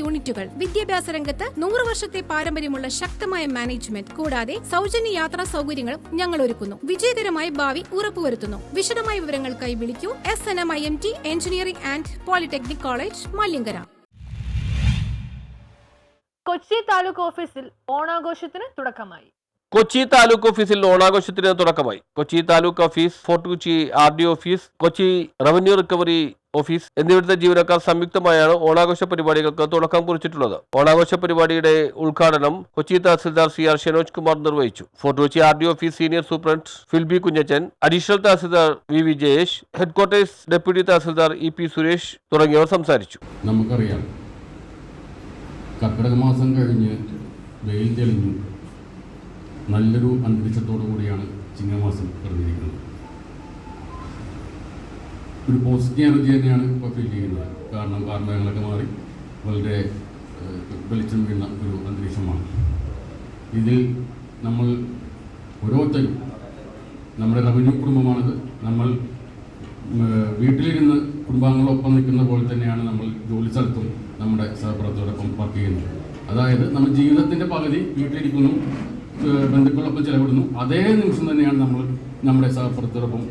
യൂണിറ്റുകൾ. വിദ്യാഭ്യാസ രംഗത്ത് നൂറ് വർഷത്തെ പാരമ്പര്യമുള്ള ശക്തമായ മാനേജ്മെന്റ്. കൂടാതെ സൗജന്യ യാത്രാ സൗകര്യങ്ങളും ഞങ്ങൾ ഒരുക്കുന്നു വിജയകരമായ ഭാവി ഉറപ്പുവരുത്തുന്നു. വിശദമായ വിവരങ്ങൾക്കായി വിളിക്കൂ. S N M I M T engineering and polytechnic college Maliankara. Kochi taluk ഓഫീസിൽ ഓണാഘോഷത്തിന് തുടക്കമായി. കൊച്ചി താലൂക്ക് ഓഫീസിൽ ഓണാഘോഷത്തിന് തുടക്കമായി. Kochi taluk office Fort Kochi R D office Kochi revenue recovery office എന്നിവിടുത്തെ ജീവനക്കാർ സംയുക്തമായാണ് ഓണാഘോഷ പരിപാടികൾക്ക് തുടക്കം കുറിച്ചിട്ടുള്ളത്. ഓണാഘോഷ പരിപാടിയുടെ ഉദ്ഘാടനം കൊച്ചി തഹസിൽദാർ സി ആർ ഷെനോജ് കുമാർ നിർവഹിച്ചു. Fort Kochi R D office senior superintendent Filby Kunjachan additional tahsildar V V Jayesh headquarters deputy tahsildar E P Suresh തുടങ്ങിയവർ സംസാരിച്ചു. നമുക്കറിയാം. കർക്കിടക മാസം കഴിഞ്ഞ് വെയിൽ തെളിഞ്ഞു. നല്ലൊരു അന്തരീക്ഷത്തോടു കൂടിയാണ് ചിങ്ങമാസം കടന്നിരിക്കുന്നത് ഒരു പോസിറ്റീവ് എനർജി തന്നെയാണ് ഇപ്പോൾ ഫീൽ ചെയ്യുന്നത്. കാരണം കാരണങ്ങളൊക്കെ മാറി വളരെ വെളിച്ചം വീണ ഒരു അന്തരീക്ഷമാണ്. ഇതിൽ നമ്മൾ ഓരോരുത്തരും നമ്മുടെ റവന്യൂ കുടുംബമാണിത്. നമ്മൾ വീട്ടിലിരുന്ന് കുടുംബാംഗങ്ങളൊപ്പം നിൽക്കുന്ന പോലെ തന്നെയാണ് നമ്മൾ ജോലി സ്ഥലത്തും നമ്മുടെ സഹപ്രവർത്തകരോടൊപ്പം വർക്ക് ചെയ്യുന്നത്. അതായത് നമ്മൾ ജീവിതത്തിന്റെ പകുതി വീട്ടിലിരിക്കുന്നു ബന്ധുക്കളൊപ്പം ചിലവിടുന്നു. അതേ നിമിഷം തന്നെയാണ് നമ്മൾ നമ്മുടെ സഹപ്രവർത്തകരോടൊപ്പം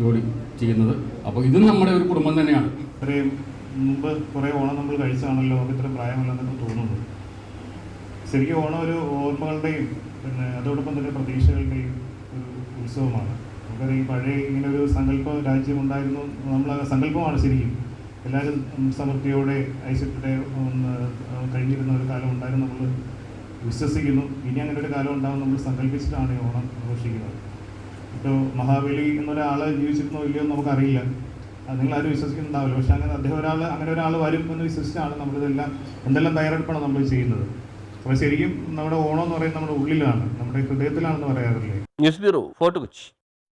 ജോലി ചെയ്യുന്നത്. അപ്പോൾ ഇതും നമ്മുടെ ഒരു കുടുംബം തന്നെയാണ്. ഇത്രയും മുമ്പ് കുറേ ഓണം നമ്മൾ കഴിച്ചാണല്ലോ നമുക്ക് ഇത്ര പ്രായമല്ലെന്നൊക്കെ തോന്നുന്നു. ശരിക്കും ഓണം ഒരു ഓർമ്മകളുടെയും പിന്നെ അതോടൊപ്പം തന്നെ പ്രതീക്ഷകളുടെയും ഒരു ഉത്സവമാണ്. നമുക്കറിയാം ഈ പഴയ ഇങ്ങനെ ഒരു സങ്കല്പ രാജ്യം ഉണ്ടായിരുന്നു നമ്മൾ സങ്കല്പമാണ് ശരിക്കും. എല്ലാവരും സമൃദ്ധിയോടെ ഐശ്വര്യത്തോടെ കഴിഞ്ഞിരുന്ന ഒരു കാലം ഉണ്ടായിരുന്നു നമ്മൾ വിശ്വസിക്കുന്നു. ഇനി അങ്ങനെ ഒരു കാലം ഉണ്ടാകും നമ്മൾ സങ്കല്പിച്ചിട്ടാണ് ഓണം ആഘോഷിക്കുന്നത്. ഇപ്പോൾ മഹാബലി എന്നൊരാൾ ജീവിച്ചിരുന്നോ ഇല്ലയോ എന്ന് നമുക്കറിയില്ല. അത് നിങ്ങൾ ആരും വിശ്വസിക്കുന്നുണ്ടാവില്ല. പക്ഷേ അങ്ങനെ അദ്ദേഹം ഒരാൾ അങ്ങനെ ഒരാൾ വരും എന്ന് വിശ്വസിച്ചാണ് നമ്മളിതെല്ലാം എന്തെല്ലാം തയ്യാറെടുപ്പാണ് നമ്മൾ ചെയ്യുന്നത്. അപ്പോൾ ശരിക്കും നമ്മുടെ ഓണം എന്ന് പറയുന്നത് നമ്മുടെ ഉള്ളിലാണ് നമ്മുടെ ഹൃദയത്തിലാണെന്ന് പറയാറില്ലേ? News bureau Fort Kochi.